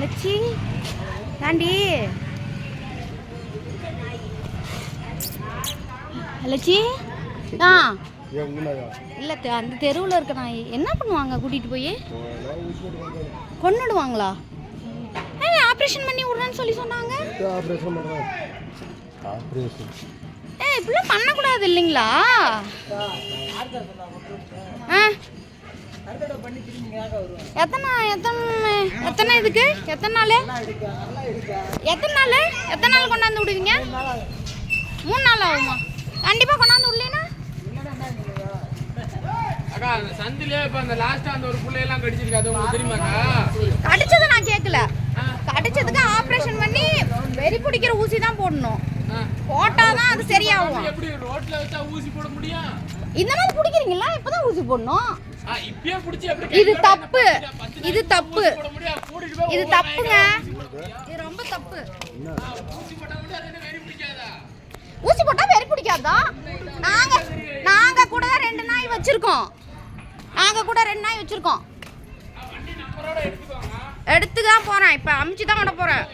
லட்சி தாண்டி. லட்சி ஆ. இல்லை அந்த தெருவில் இருக்க நான் என்ன பண்ணுவாங்க? கூட்டிகிட்டு போய்? கொன்னுடுவாங்களா? ஏ ஆப்ரேஷன் பண்ணி விட்றேன்னு சொல்லி சொன்னாங்க. ஆப்ரேஷன் பண்ணுறேன் ஆப்ரேஷன் ஏ இப்படிலாம் பண்ணக்கூடாது இல்லைங்களா? ஆ. எத்தனை எத்தனை எத்தனை இதுக்கு? எத்தனை நாள்? எத்தனை நாள்? எத்தனை நாள் கொண்டாந்து விடுவீங்க? மூணு நாள் ஆகுமா? கண்டிப்பாக கொண்டாந்து விடலைன்னா? அக்கா அந்த சந்திலே இப்ப அந்த லாஸ்டா அந்த ஒரு புள்ளையெல்லாம் கடிச்சிருக்கு. அது உங்களுக்கு தெரியுமாக்கா? கடிச்சது நான் கேட்கல கடிச்சதுக்கு ஆப்ரேஷன் பண்ணி வெறி பிடிக்கிற ஊசி தான் போடணும். போட்டாதான் அது சரியாகும். எப்படி ரோட்ல வச்சா ஊசி போட முடியும்? இந்த மாதிரி பிடிக்கிறீங்களா? இப்பதான் ஊசி போடணும். இது தப்பு. இது தப்பு. இது தப்புங்க. இது ரொம்ப தப்பு. போட்டா வெறி பிடிக்காதா? ஊசி போட்டா வெறி பிடிக்காதா? நாங்க நாங்க கூட தான் ரெண்டு நாய் வச்சிருக்கோம். நாங்க கூட ரெண்டு நாய் வச்சிருக்கோம். வண்டி எடுத்து தான் போறேன். இப்ப அமுச்சு தான் விட போறேன்.